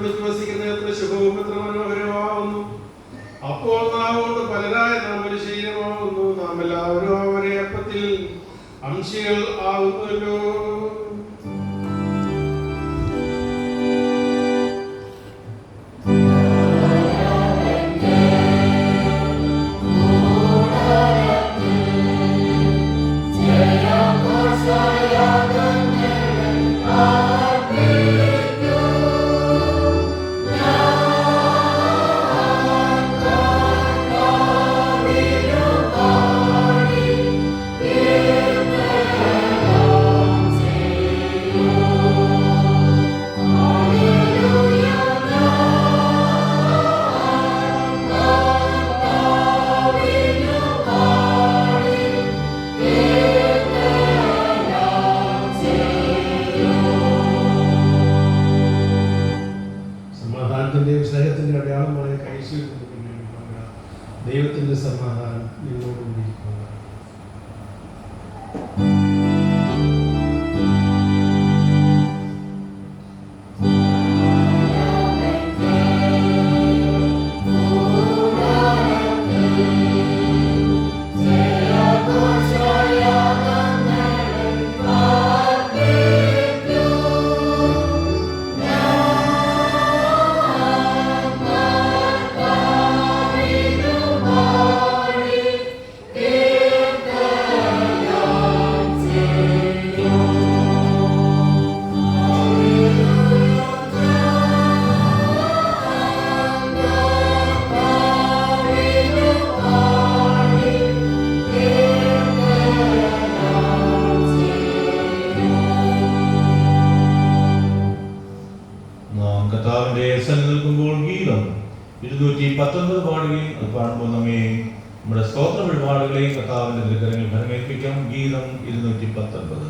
വിശ്വസിക്കുന്ന എത്ര ശുഭവും എത്ര മനോഹരമാവുന്നു അപ്പോൾ നാം കൊണ്ട് പലരായ നാം ഒരു ശരീരമാവുന്നു. നാം എല്ലാവരും അവരെ അപ്പത്തിൽ അംശികൾ ആവുന്നല്ലോ സ്നേഹത്തിന്റെ അടയാളമായ കൈശ്വര്യത്തിന്റെ ദൈവത്തിന്റെ സമാധാനം നിങ്ങളോടുകൂടിയിരിക്കുക പാടുമ്പോൾ നമ്മെ നമ്മുടെ സ്തോത്ര വഴിപാടുകളെയും കർത്താവിന്റെ തിരുക്കരങ്ങളിൽ ഫലമേൽപ്പിക്കാം ഗീതം ഇരുന്നൂറ്റി പത്തൊൻപത്